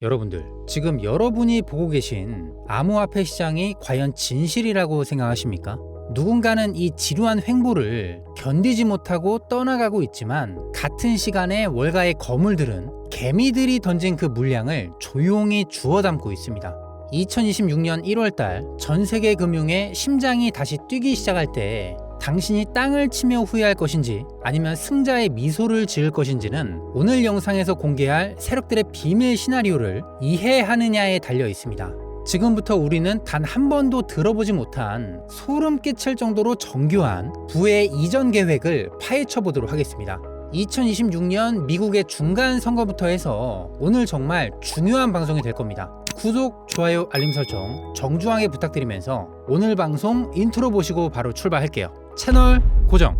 여러분들, 지금 여러분이 보고 계신 암호화폐 시장이 과연 진실이라고 생각하십니까? 누군가는 이 지루한 횡보를 견디지 못하고 떠나가고 있지만 같은 시간에 월가의 거물들은 개미들이 던진 그 물량을 조용히 주워 담고 있습니다. 2026년 1월달 전 세계 금융의 심장이 다시 뛰기 시작할 때 당신이 땅을 치며 후회할 것인지 아니면 승자의 미소를 지을 것인지는 오늘 영상에서 공개할 세력들의 비밀 시나리오를 이해하느냐에 달려 있습니다. 지금부터 우리는 단 한 번도 들어보지 못한 소름 끼칠 정도로 정교한 부의 이전 계획을 파헤쳐 보도록 하겠습니다. 2026년 미국의 중간 선거부터 해서 오늘 정말 중요한 방송이 될 겁니다. 구독, 좋아요, 알림 설정 정중하게 부탁드리면서 오늘 방송 인트로 보시고 바로 출발할게요. 채널 고정.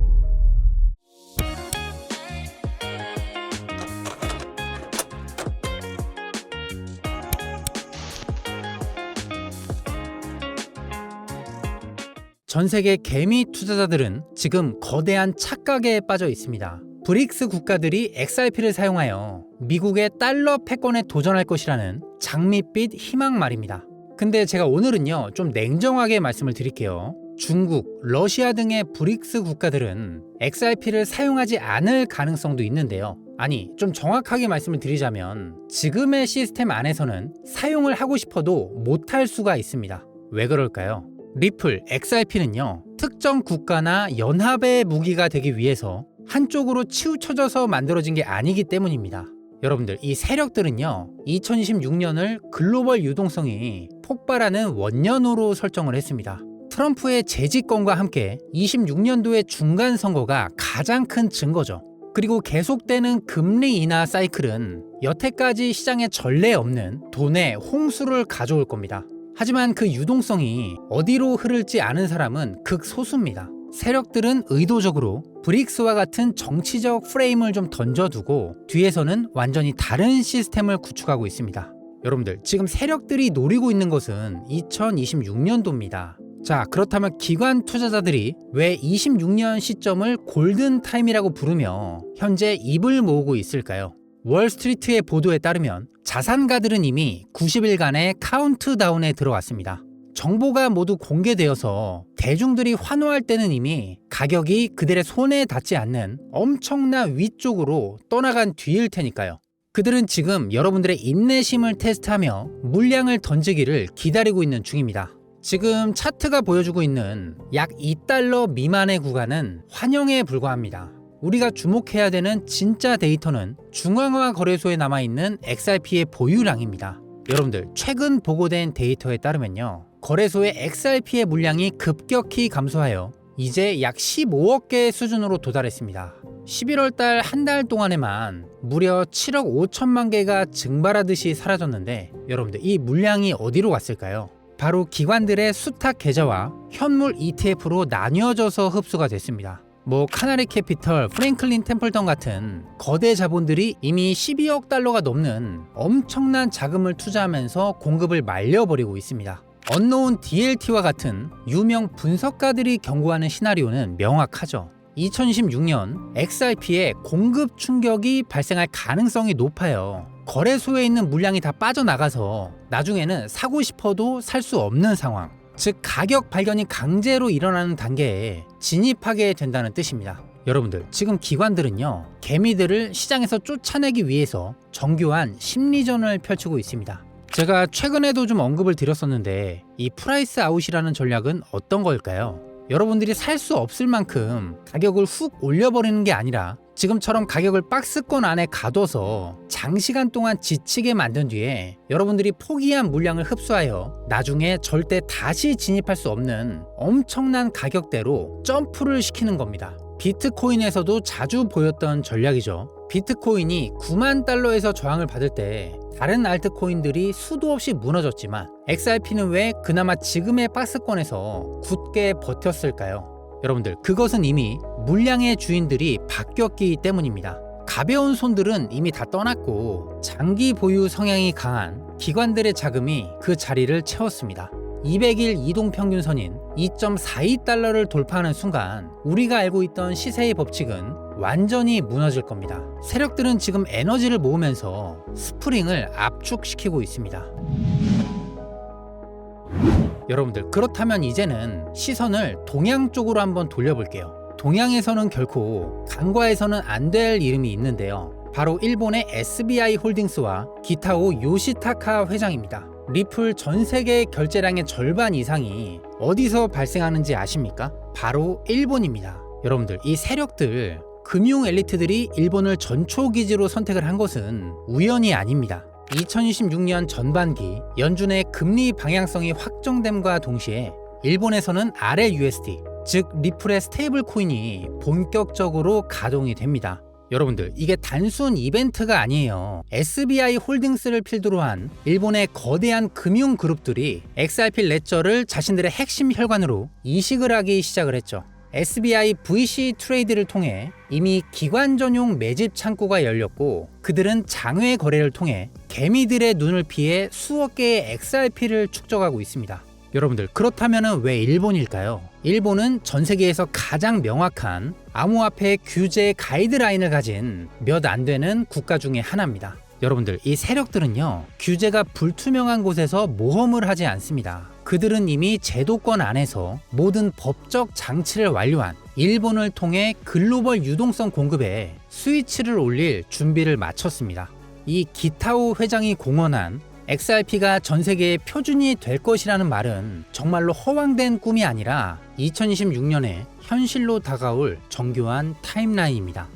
전 세계 개미 투자자들은 지금 거대한 착각에 빠져 있습니다. 브릭스 국가들이 XRP를 사용하여 미국의 달러 패권에 도전할 것이라는 장밋빛 희망 말입니다. 근데 제가 오늘은요, 좀 냉정하게 말씀을 드릴게요. 중국, 러시아 등의 브릭스 국가들은 XRP를 사용하지 않을 가능성도 있는데요. 아니, 좀 정확하게 말씀을 드리자면 지금의 시스템 안에서는 사용을 하고 싶어도 못할 수가 있습니다. 왜 그럴까요? 리플, XRP는요, 특정 국가나 연합의 무기가 되기 위해서 한쪽으로 치우쳐져서 만들어진 게 아니기 때문입니다. 여러분들, 이 세력들은요, 2026년을 글로벌 유동성이 폭발하는 원년으로 설정을 했습니다. 트럼프의 재집권과 함께 26년도의 중간 선거가 가장 큰 증거죠. 그리고 계속되는 금리 인하 사이클은 여태까지 시장에 전례 없는 돈의 홍수를 가져올 겁니다. 하지만 그 유동성이 어디로 흐를지 아는 사람은 극소수입니다. 세력들은 의도적으로 브릭스와 같은 정치적 프레임을 좀 던져두고 뒤에서는 완전히 다른 시스템을 구축하고 있습니다. 여러분들, 지금 세력들이 노리고 있는 것은 2026년도입니다. 자, 그렇다면 기관 투자자들이 왜 26년 시점을 골든 타임이라고 부르며 현재 입을 모으고 있을까요? 월스트리트의 보도에 따르면 자산가들은 이미 90일간의 카운트다운에 들어왔습니다. 정보가 모두 공개되어서 대중들이 환호할 때는 이미 가격이 그들의 손에 닿지 않는 엄청난 위쪽으로 떠나간 뒤일 테니까요. 그들은 지금 여러분들의 인내심을 테스트하며 물량을 던지기를 기다리고 있는 중입니다. 지금 차트가 보여주고 있는 약 2달러 미만의 구간은 환영에 불과합니다. 우리가 주목해야 되는 진짜 데이터는 중앙화 거래소에 남아있는 XRP의 보유량입니다. 여러분들, 최근 보고된 데이터에 따르면요. 거래소의 XRP의 물량이 급격히 감소하여 이제 약 15억 개 수준으로 도달했습니다. 11월 달 한 달 동안에만 무려 7억 5천만 개가 증발하듯이 사라졌는데 여러분들 이 물량이 어디로 갔을까요? 바로 기관들의 수탁 계좌와 현물 ETF로 나뉘어져서 흡수가 됐습니다. 뭐 카나리 캐피털, 프랭클린 템플턴 같은 거대 자본들이 이미 12억 달러가 넘는 엄청난 자금을 투자하면서 공급을 말려버리고 있습니다. 언노운 DLT와 같은 유명 분석가들이 경고하는 시나리오는 명확하죠. 2026년 XRP의 공급 충격이 발생할 가능성이 높아요. 거래소에 있는 물량이 다 빠져나가서 나중에는 사고 싶어도 살 수 없는 상황. 즉 가격 발견이 강제로 일어나는 단계에 진입하게 된다는 뜻입니다. 여러분들 지금 기관들은요 개미들을 시장에서 쫓아내기 위해서 정교한 심리전을 펼치고 있습니다. 제가 최근에도 좀 언급을 드렸었는데 이 프라이스 아웃이라는 전략은 어떤 걸까요? 여러분들이 살 수 없을 만큼 가격을 훅 올려버리는 게 아니라 지금처럼 가격을 박스권 안에 가둬서 장시간 동안 지치게 만든 뒤에 여러분들이 포기한 물량을 흡수하여 나중에 절대 다시 진입할 수 없는 엄청난 가격대로 점프를 시키는 겁니다. 비트코인에서도 자주 보였던 전략이죠. 비트코인이 9만 달러에서 저항을 받을 때 다른 알트코인들이 수도 없이 무너졌지만 XRP는 왜 그나마 지금의 박스권에서 굳게 버텼을까요? 여러분들 그것은 이미 물량의 주인들이 바뀌었기 때문입니다. 가벼운 손들은 이미 다 떠났고 장기 보유 성향이 강한 기관들의 자금이 그 자리를 채웠습니다. 200일 이동 평균선인 2.42달러를 돌파하는 순간 우리가 알고 있던 시세의 법칙은 완전히 무너질 겁니다. 세력들은 지금 에너지를 모으면서 스프링을 압축시키고 있습니다. 여러분들 그렇다면 이제는 시선을 동양 쪽으로 한번 돌려볼게요. 동양에서는 결코 간과해서는 안 될 이름이 있는데요. 바로 일본의 SBI 홀딩스와 기타오 요시타카 회장입니다. 리플 전 세계 결제량의 절반 이상이 어디서 발생하는지 아십니까? 바로 일본입니다. 여러분들 이 세력들 금융 엘리트들이 일본을 전초 기지로 선택을 한 것은 우연이 아닙니다. 2026년 전반기 연준의 금리 방향성이 확정됨과 동시에 일본에서는 RLUSD, 즉 리플의 스테이블 코인이 본격적으로 가동이 됩니다. 여러분들 이게 단순 이벤트가 아니에요. SBI 홀딩스를 필두로 한 일본의 거대한 금융 그룹들이 XRP 레저를 자신들의 핵심 혈관으로 이식을 하기 시작을 했죠. SBI VC 트레이드를 통해 이미 기관 전용 매집 창구가 열렸고 그들은 장외 거래를 통해 개미들의 눈을 피해 수억 개의 XRP를 축적하고 있습니다. 여러분들 그렇다면 왜 일본일까요? 일본은 전 세계에서 가장 명확한 암호화폐 규제 가이드라인을 가진 몇 안 되는 국가 중에 하나입니다. 여러분들 이 세력들은요 규제가 불투명한 곳에서 모험을 하지 않습니다. 그들은 이미 제도권 안에서 모든 법적 장치를 완료한 일본을 통해 글로벌 유동성 공급에 스위치를 올릴 준비를 마쳤습니다. 이 기타오 회장이 공언한 XRP가 전 세계의 표준이 될 것이라는 말은 정말로 허황된 꿈이 아니라 2026년에 현실로 다가올 정교한 타임라인입니다.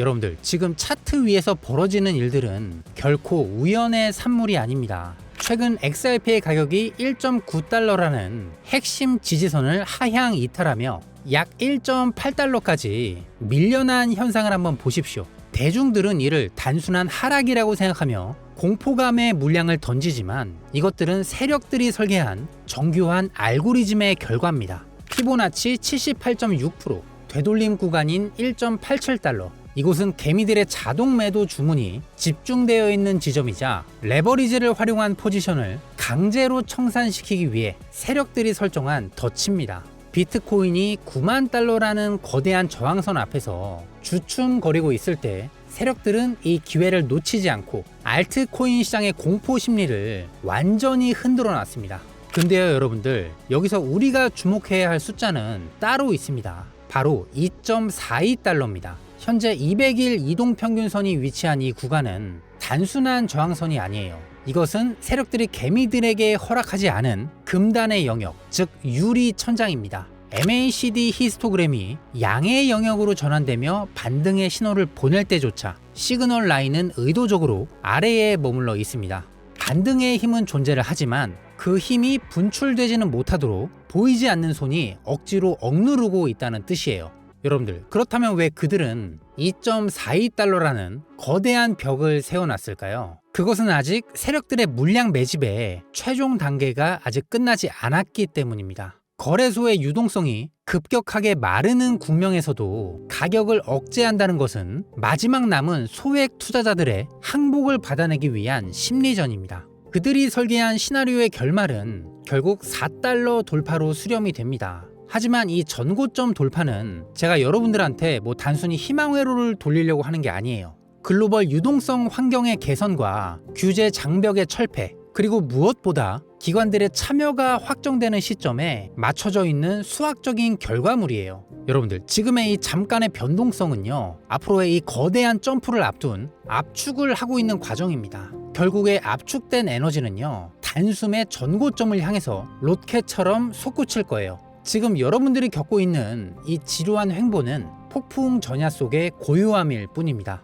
여러분들, 지금 차트 위에서 벌어지는 일들은 결코 우연의 산물이 아닙니다. 최근 XRP의 가격이 1.9달러라는 핵심 지지선을 하향 이탈하며 약 1.8달러까지 밀려난 현상을 한번 보십시오. 대중들은 이를 단순한 하락이라고 생각하며 공포감의 물량을 던지지만 이것들은 세력들이 설계한 정교한 알고리즘의 결과입니다. 피보나치 78.6%, 되돌림 구간인 1.87달러. 이곳은 개미들의 자동 매도 주문이 집중되어 있는 지점이자 레버리지를 활용한 포지션을 강제로 청산시키기 위해 세력들이 설정한 덫입니다. 비트코인이 9만 달러라는 거대한 저항선 앞에서 주춤거리고 있을 때 세력들은 이 기회를 놓치지 않고 알트코인 시장의 공포 심리를 완전히 흔들어 놨습니다. 근데요, 여러분들, 여기서 우리가 주목해야 할 숫자는 따로 있습니다. 바로 2.42달러입니다. 현재 200일 이동 평균선이 위치한 이 구간은 단순한 저항선이 아니에요. 이것은 세력들이 개미들에게 허락하지 않은 금단의 영역, 즉 유리 천장입니다. MACD 히스토그램이 양의 영역으로 전환되며 반등의 신호를 보낼 때조차 시그널 라인은 의도적으로 아래에 머물러 있습니다. 반등의 힘은 존재를 하지만 그 힘이 분출되지는 못하도록 보이지 않는 손이 억지로 억누르고 있다는 뜻이에요. 여러분들, 그렇다면 왜 그들은 2.42달러라는 거대한 벽을 세워놨을까요? 그것은 아직 세력들의 물량 매집의 최종 단계가 아직 끝나지 않았기 때문입니다. 거래소의 유동성이 급격하게 마르는 국면에서도 가격을 억제한다는 것은 마지막 남은 소액 투자자들의 항복을 받아내기 위한 심리전입니다. 그들이 설계한 시나리오의 결말은 결국 4달러 돌파로 수렴이 됩니다. 하지만 이 전고점 돌파는 제가 여러분들한테 뭐 단순히 희망회로를 돌리려고 하는 게 아니에요. 글로벌 유동성 환경의 개선과 규제 장벽의 철폐, 그리고 무엇보다 기관들의 참여가 확정되는 시점에 맞춰져 있는 수학적인 결과물이에요. 여러분들, 지금의 이 잠깐의 변동성은요, 앞으로의 이 거대한 점프를 앞둔 압축을 하고 있는 과정입니다. 결국에 압축된 에너지는요, 단숨에 전고점을 향해서 로켓처럼 솟구칠 거예요. 지금 여러분들이 겪고 있는 이 지루한 횡보는 폭풍 전야 속의 고요함일 뿐입니다.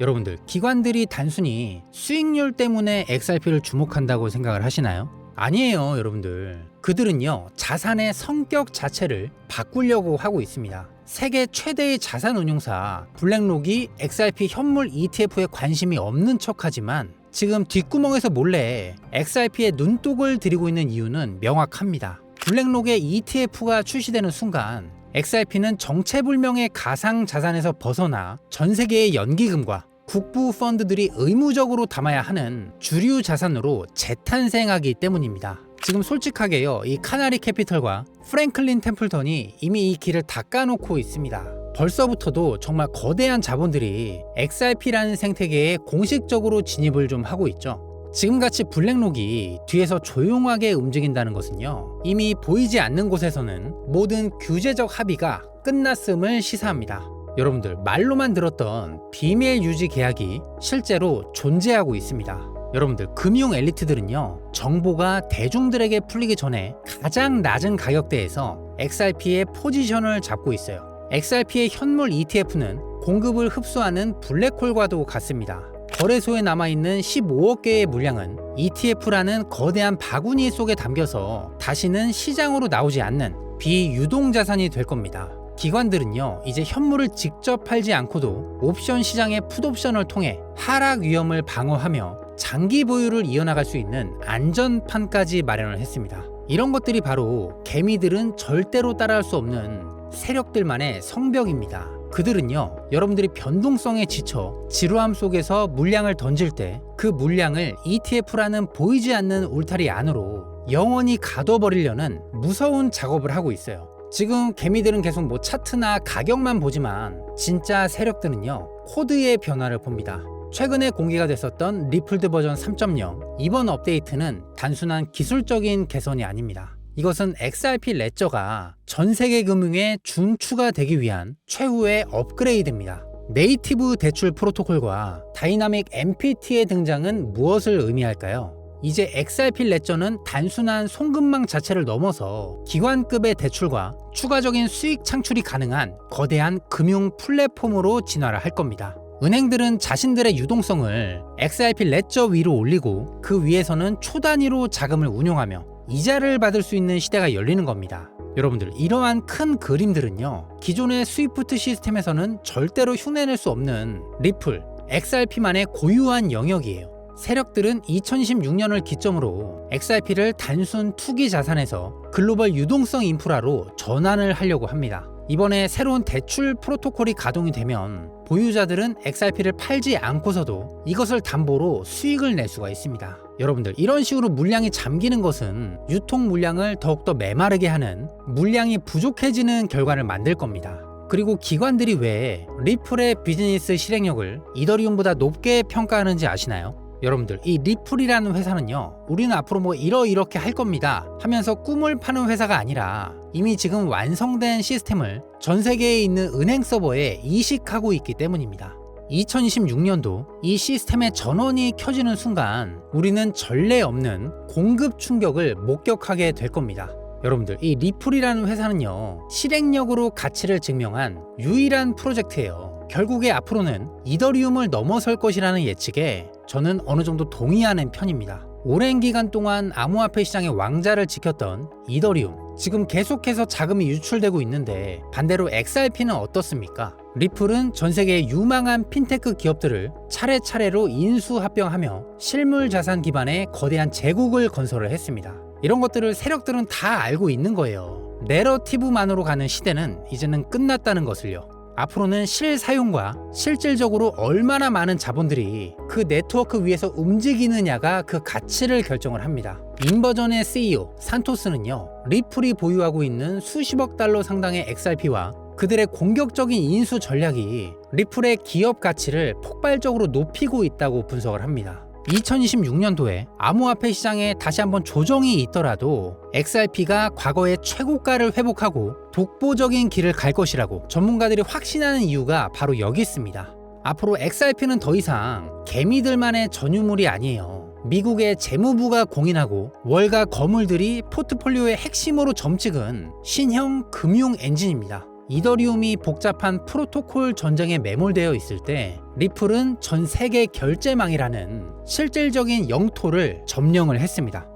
여러분들, 기관들이 단순히 수익률 때문에 XRP를 주목한다고 생각을 하시나요? 아니에요, 여러분들. 그들은요, 자산의 성격 자체를 바꾸려고 하고 있습니다. 세계 최대의 자산 운용사 블랙록이 XRP 현물 ETF에 관심이 없는 척하지만 지금 뒷구멍에서 몰래 XRP에 눈독을 들이고 있는 이유는 명확합니다. 블랙록의 ETF가 출시되는 순간 XRP는 정체불명의 가상 자산에서 벗어나 전 세계의 연기금과 국부 펀드들이 의무적으로 담아야 하는 주류 자산으로 재탄생하기 때문입니다. 지금 솔직하게요, 이 카나리 캐피털과 프랭클린 템플턴이 이미 이 길을 닦아놓고 있습니다. 벌써부터도 정말 거대한 자본들이 XRP라는 생태계에 공식적으로 진입을 좀 하고 있죠. 지금같이 블랙록이 뒤에서 조용하게 움직인다는 것은요, 이미 보이지 않는 곳에서는 모든 규제적 합의가 끝났음을 시사합니다. 여러분들, 말로만 들었던 비밀 유지 계약이 실제로 존재하고 있습니다. 여러분들, 금융 엘리트들은요, 정보가 대중들에게 풀리기 전에 가장 낮은 가격대에서 XRP의 포지션을 잡고 있어요. XRP의 현물 ETF는 공급을 흡수하는 블랙홀과도 같습니다. 거래소에 남아있는 15억 개의 물량은 ETF라는 거대한 바구니 속에 담겨서 다시는 시장으로 나오지 않는 비유동 자산이 될 겁니다. 기관들은요, 이제 현물을 직접 팔지 않고도 옵션 시장의 풋옵션을 통해 하락 위험을 방어하며 장기 보유를 이어나갈 수 있는 안전판까지 마련을 했습니다. 이런 것들이 바로 개미들은 절대로 따라할 수 없는 세력들만의 성벽입니다. 그들은요, 여러분들이 변동성에 지쳐 지루함 속에서 물량을 던질 때 그 물량을 ETF라는 보이지 않는 울타리 안으로 영원히 가둬버리려는 무서운 작업을 하고 있어요. 지금 개미들은 계속 뭐 차트나 가격만 보지만 진짜 세력들은요, 코드의 변화를 봅니다. 최근에 공개가 됐었던 리플드 버전 3.0 이번 업데이트는 단순한 기술적인 개선이 아닙니다. 이것은 XRP 레저가 전 세계 금융에 준추가 되기 위한 최후의 업그레이드입니다. 네이티브 대출 프로토콜과 다이나믹 MPT의 등장은 무엇을 의미할까요? 이제 XRP 레저는 단순한 송금망 자체를 넘어서 기관급의 대출과 추가적인 수익 창출이 가능한 거대한 금융 플랫폼으로 진화를 할 겁니다. 은행들은 자신들의 유동성을 XRP 레저 위로 올리고 그 위에서는 초단위로 자금을 운용하며 이자를 받을 수 있는 시대가 열리는 겁니다. 여러분들 이러한 큰 그림들은요 기존의 스위프트 시스템에서는 절대로 흉내낼 수 없는 리플, XRP만의 고유한 영역이에요. 세력들은 2016년을 기점으로 XRP를 단순 투기 자산에서 글로벌 유동성 인프라로 전환을 하려고 합니다. 이번에 새로운 대출 프로토콜이 가동이 되면 보유자들은 XRP를 팔지 않고서도 이것을 담보로 수익을 낼 수가 있습니다. 여러분들 이런 식으로 물량이 잠기는 것은 유통 물량을 더욱더 메마르게 하는 물량이 부족해지는 결과를 만들 겁니다. 그리고 기관들이 왜 리플의 비즈니스 실행력을 이더리움보다 높게 평가하는지 아시나요? 여러분들 이 리플이라는 회사는요 우리는 앞으로 뭐 이러이렇게 할 겁니다 하면서 꿈을 파는 회사가 아니라 이미 지금 완성된 시스템을 전 세계에 있는 은행 서버에 이식하고 있기 때문입니다 2026년도 이 시스템의 전원이 켜지는 순간 우리는 전례 없는 공급 충격을 목격하게 될 겁니다 여러분들 이 리플이라는 회사는요 실행력으로 가치를 증명한 유일한 프로젝트예요 결국에 앞으로는 이더리움을 넘어설 것이라는 예측에 저는 어느 정도 동의하는 편입니다. 오랜 기간 동안 암호화폐 시장의 왕자를 지켰던 이더리움. 지금 계속해서 자금이 유출되고 있는데 반대로 XRP는 어떻습니까? 리플은 전 세계의 유망한 핀테크 기업들을 차례차례로 인수합병하며 실물 자산 기반의 거대한 제국을 건설을 했습니다. 이런 것들을 세력들은 다 알고 있는 거예요. 내러티브만으로 가는 시대는 이제는 끝났다는 것을요. 앞으로는 실사용과 실질적으로 얼마나 많은 자본들이 그 네트워크 위에서 움직이느냐가 그 가치를 결정을 합니다. 인버전의 CEO 산토스는요, 리플이 보유하고 있는 수십억 달러 상당의 XRP와 그들의 공격적인 인수 전략이 리플의 기업 가치를 폭발적으로 높이고 있다고 분석을 합니다. 2026년도에 암호화폐 시장에 다시 한번 조정이 있더라도 XRP가 과거의 최고가를 회복하고 독보적인 길을 갈 것이라고 전문가들이 확신하는 이유가 바로 여기 있습니다. 앞으로 XRP는 더 이상 개미들만의 전유물이 아니에요. 미국의 재무부가 공인하고 월가 거물들이 포트폴리오의 핵심으로 점찍은 신형 금융 엔진입니다. 이더리움이 복잡한 프로토콜 전쟁에 매몰되어 있을 때 리플은 전 세계 결제망이라는 실질적인 영토를 점령을 했습니다.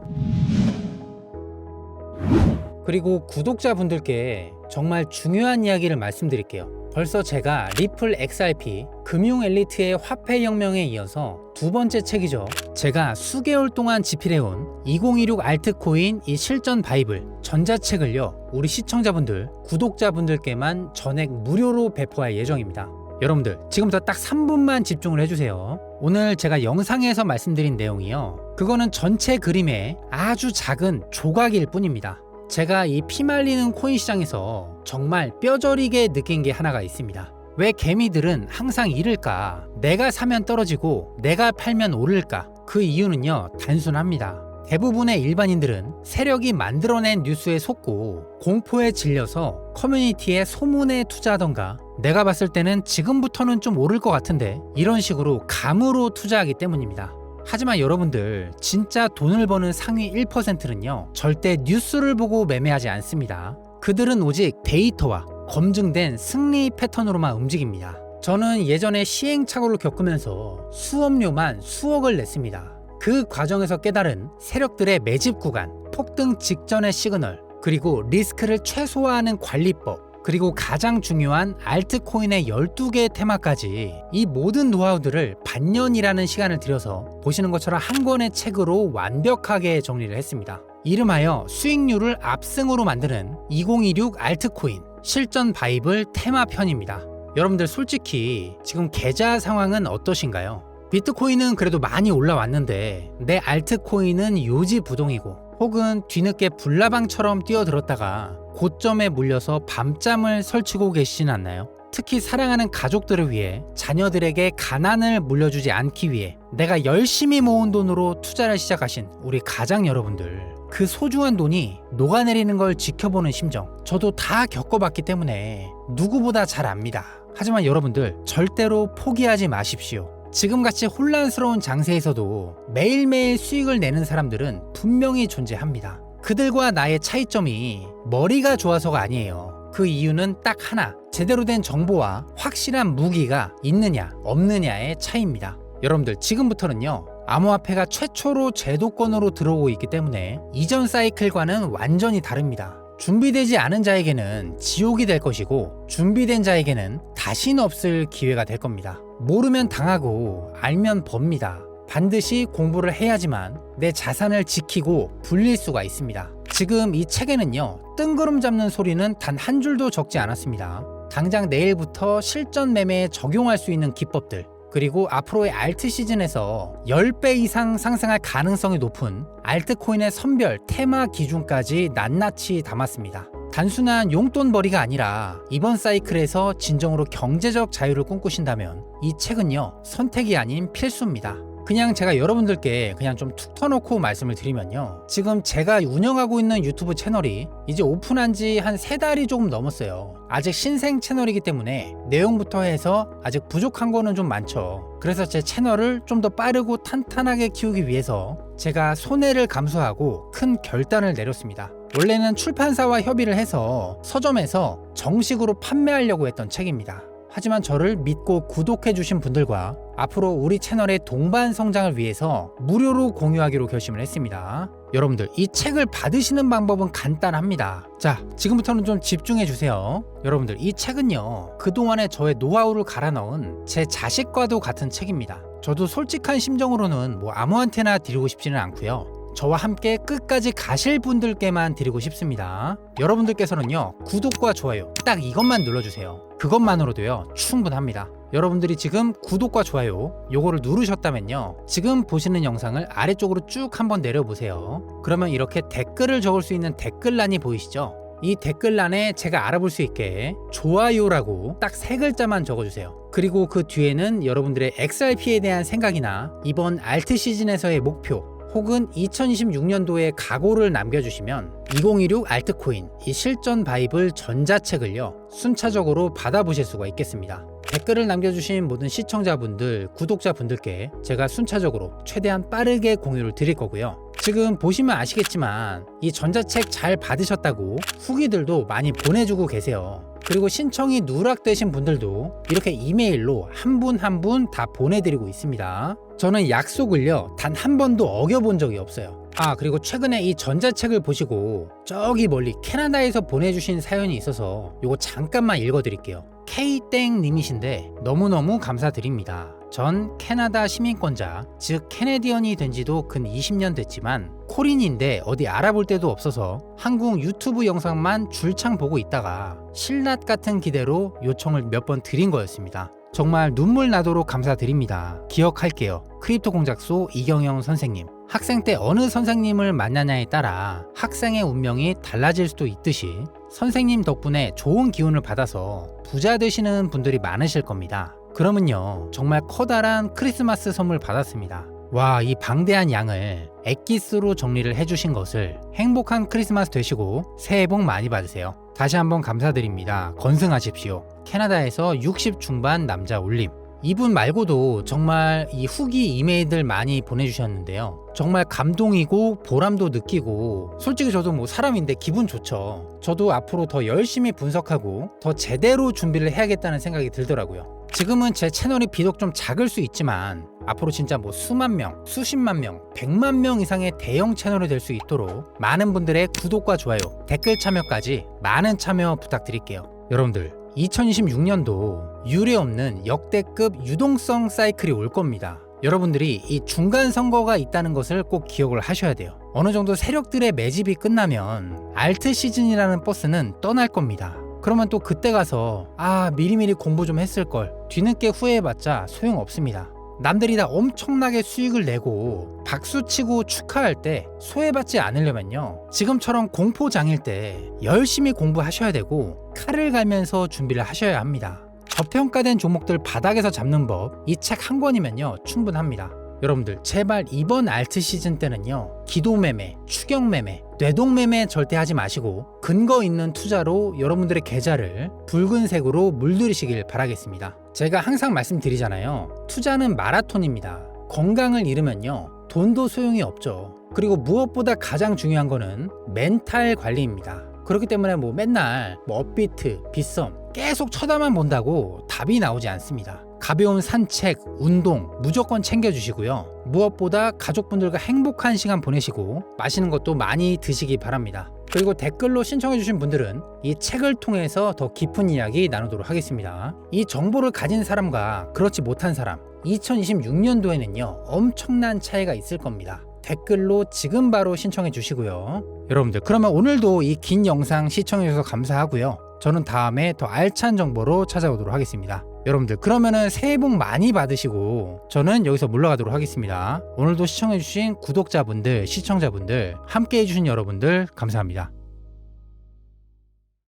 그리고 구독자분들께 정말 중요한 이야기를 말씀드릴게요. 벌써 제가 리플 XRP 금융 엘리트의 화폐 혁명에 이어서 두 번째 책이죠. 제가 수개월 동안 집필해온 2026 알트코인 이 실전 바이블 전자책을요. 우리 시청자분들, 구독자분들께만 전액 무료로 배포할 예정입니다. 여러분들 지금부터 딱 3분만 집중을 해주세요. 오늘 제가 영상에서 말씀드린 내용이요. 그거는 전체 그림의 아주 작은 조각일 뿐입니다. 제가 이 피말리는 코인 시장에서 정말 뼈저리게 느낀 게 하나가 있습니다. 왜 개미들은 항상 이를까? 내가 사면 떨어지고 내가 팔면 오를까? 그 이유는요, 단순합니다. 대부분의 일반인들은 세력이 만들어낸 뉴스에 속고 공포에 질려서 커뮤니티에 소문에 투자하던가 내가 봤을 때는 지금부터는 좀 오를 것 같은데 이런 식으로 감으로 투자하기 때문입니다. 하지만 여러분들 진짜 돈을 버는 상위 1%는요 절대 뉴스를 보고 매매하지 않습니다. 그들은 오직 데이터와 검증된 승리 패턴으로만 움직입니다. 저는 예전에 시행착오를 겪으면서 수업료만 수억을 냈습니다. 그 과정에서 깨달은 세력들의 매집 구간, 폭등 직전의 시그널, 그리고 리스크를 최소화하는 관리법, 그리고 가장 중요한 알트코인의 12개의 테마까지 이 모든 노하우들을 반년이라는 시간을 들여서 보시는 것처럼 한 권의 책으로 완벽하게 정리를 했습니다. 이름하여 수익률을 압승으로 만드는 2026 알트코인 실전 바이블 테마 편입니다. 여러분들 솔직히 지금 계좌 상황은 어떠신가요? 비트코인은 그래도 많이 올라왔는데 내 알트코인은 요지부동이고 혹은 뒤늦게 불나방처럼 뛰어들었다가 고점에 물려서 밤잠을 설치고 계시진 않나요? 특히 사랑하는 가족들을 위해 자녀들에게 가난을 물려주지 않기 위해 내가 열심히 모은 돈으로 투자를 시작하신 우리 가장 여러분들 그 소중한 돈이 녹아내리는 걸 지켜보는 심정 저도 다 겪어봤기 때문에 누구보다 잘 압니다. 하지만 여러분들 절대로 포기하지 마십시오. 지금같이 혼란스러운 장세에서도 매일매일 수익을 내는 사람들은 분명히 존재합니다. 그들과 나의 차이점이 머리가 좋아서가 아니에요. 그 이유는 딱 하나. 제대로 된 정보와 확실한 무기가 있느냐, 없느냐의 차이입니다. 여러분들, 지금부터는요. 암호화폐가 최초로 제도권으로 들어오고 있기 때문에 이전 사이클과는 완전히 다릅니다. 준비되지 않은 자에게는 지옥이 될 것이고 준비된 자에게는 다시는 없을 기회가 될 겁니다. 모르면 당하고 알면 법니다. 반드시 공부를 해야지만 내 자산을 지키고 불릴 수가 있습니다. 지금 이 책에는요, 뜬구름 잡는 소리는 단 한 줄도 적지 않았습니다. 당장 내일부터 실전 매매에 적용할 수 있는 기법들, 그리고 앞으로의 알트 시즌에서 10배 이상 상승할 가능성이 높은 알트코인의 선별 테마 기준까지 낱낱이 담았습니다. 단순한 용돈벌이가 아니라 이번 사이클에서 진정으로 경제적 자유를 꿈꾸신다면 이 책은요 선택이 아닌 필수입니다. 그냥 제가 여러분들께 그냥 좀 툭 터놓고 말씀을 드리면요. 지금 제가 운영하고 있는 유튜브 채널이 이제 오픈한 지 한 세 달이 조금 넘었어요. 아직 신생 채널이기 때문에 내용부터 해서 아직 부족한 거는 좀 많죠. 그래서 제 채널을 좀 더 빠르고 탄탄하게 키우기 위해서 제가 손해를 감수하고 큰 결단을 내렸습니다. 원래는 출판사와 협의를 해서 서점에서 정식으로 판매하려고 했던 책입니다. 하지만 저를 믿고 구독해주신 분들과 앞으로 우리 채널의 동반 성장을 위해서 무료로 공유하기로 결심을 했습니다. 여러분들, 이 책을 받으시는 방법은 간단합니다. 자, 지금부터는 좀 집중해 주세요. 여러분들, 이 책은요, 그동안에 저의 노하우를 갈아 넣은 제 자식과도 같은 책입니다. 저도 솔직한 심정으로는 뭐 아무한테나 드리고 싶지는 않고요. 저와 함께 끝까지 가실 분들께만 드리고 싶습니다. 여러분들께서는요, 구독과 좋아요 딱 이것만 눌러주세요. 그것만으로도요, 충분합니다. 여러분들이 지금 구독과 좋아요 요거를 누르셨다면요 지금 보시는 영상을 아래쪽으로 쭉 한번 내려보세요. 그러면 이렇게 댓글을 적을 수 있는 댓글란이 보이시죠? 이 댓글란에 제가 알아볼 수 있게 좋아요라고 딱 세 글자만 적어주세요. 그리고 그 뒤에는 여러분들의 XRP에 대한 생각이나 이번 알트 시즌에서의 목표 혹은 2026년도에 각오를 남겨주시면 2026 알트코인 이 실전 바이블 전자책을요 순차적으로 받아보실 수가 있겠습니다. 댓글을 남겨주신 모든 시청자분들, 구독자분들께 제가 순차적으로 최대한 빠르게 공유를 드릴 거고요. 지금 보시면 아시겠지만 이 전자책 잘 받으셨다고 후기들도 많이 보내주고 계세요. 그리고 신청이 누락되신 분들도 이렇게 이메일로 한 분 한 분 다 보내드리고 있습니다. 저는 약속을요, 단 한 번도 어겨본 적이 없어요. 아, 그리고 최근에 이 전자책을 보시고 저기 멀리 캐나다에서 보내주신 사연이 있어서 이거 잠깐만 읽어드릴게요. K땡님이신데 너무너무 감사드립니다. 전 캐나다 시민권자, 즉 캐네디언이 된 지도 근 20년 됐지만 코린인데 어디 알아볼 데도 없어서 한국 유튜브 영상만 줄창 보고 있다가 신라 같은 기대로 요청을 몇 번 드린 거였습니다. 정말 눈물 나도록 감사드립니다. 기억할게요. 크립토 공작소 이경영 선생님. 학생 때 어느 선생님을 만나냐에 따라 학생의 운명이 달라질 수도 있듯이 선생님 덕분에 좋은 기운을 받아서 부자 되시는 분들이 많으실 겁니다. 그러면요, 정말 커다란 크리스마스 선물 받았습니다. 와, 이 방대한 양을 엑기스로 정리를 해주신 것을 행복한 크리스마스 되시고 새해 복 많이 받으세요. 다시 한번 감사드립니다. 건승하십시오. 캐나다에서 60 중반 남자 올림. 이분 말고도 정말 이 후기 이메일들 많이 보내주셨는데요. 정말 감동이고 보람도 느끼고 솔직히 저도 뭐 사람인데 기분 좋죠. 저도 앞으로 더 열심히 분석하고 더 제대로 준비를 해야겠다는 생각이 들더라고요. 지금은 제 채널이 비록 좀 작을 수 있지만 앞으로 진짜 뭐 수만 명, 수십만 명, 백만 명 이상의 대형 채널이 될 수 있도록 많은 분들의 구독과 좋아요, 댓글 참여까지 많은 참여 부탁드릴게요. 여러분들 2026년도 유례 없는 역대급 유동성 사이클이 올 겁니다. 여러분들이 이 중간 선거가 있다는 것을 꼭 기억을 하셔야 돼요. 어느 정도 세력들의 매집이 끝나면 알트 시즌이라는 버스는 떠날 겁니다. 그러면 또 그때 가서 아 미리미리 공부 좀 했을 걸 뒤늦게 후회해봤자 소용없습니다. 남들이 다 엄청나게 수익을 내고 박수치고 축하할 때 소외받지 않으려면요 지금처럼 공포장일 때 열심히 공부하셔야 되고 칼을 갈면서 준비를 하셔야 합니다 저평가된 종목들 바닥에서 잡는 법 이 책 한 권이면요 충분합니다 여러분들 제발 이번 알트 시즌 때는요 기도 매매, 추격 매매, 뇌동 매매 절대 하지 마시고 근거 있는 투자로 여러분들의 계좌를 붉은색으로 물들이시길 바라겠습니다. 제가 항상 말씀드리잖아요. 투자는 마라톤입니다. 건강을 잃으면요 돈도 소용이 없죠. 그리고 무엇보다 가장 중요한 거는 멘탈 관리입니다. 그렇기 때문에 뭐 맨날 뭐 업비트, 빗썸 계속 쳐다만 본다고 답이 나오지 않습니다. 가벼운 산책, 운동 무조건 챙겨주시고요. 무엇보다 가족분들과 행복한 시간 보내시고 맛있는 것도 많이 드시기 바랍니다. 그리고 댓글로 신청해주신 분들은 이 책을 통해서 더 깊은 이야기 나누도록 하겠습니다. 이 정보를 가진 사람과 그렇지 못한 사람, 2026년도에는요, 엄청난 차이가 있을 겁니다. 댓글로 지금 바로 신청해 주시고요. 여러분들, 그러면 오늘도 이 긴 영상 시청해 주셔서 감사하고요. 저는 다음에 더 알찬 정보로 찾아오도록 하겠습니다. 여러분들, 그러면은 새해 복 많이 받으시고 저는 여기서 물러가도록 하겠습니다. 오늘도 시청해 주신 구독자분들, 시청자분들, 함께 해 주신 여러분들 감사합니다.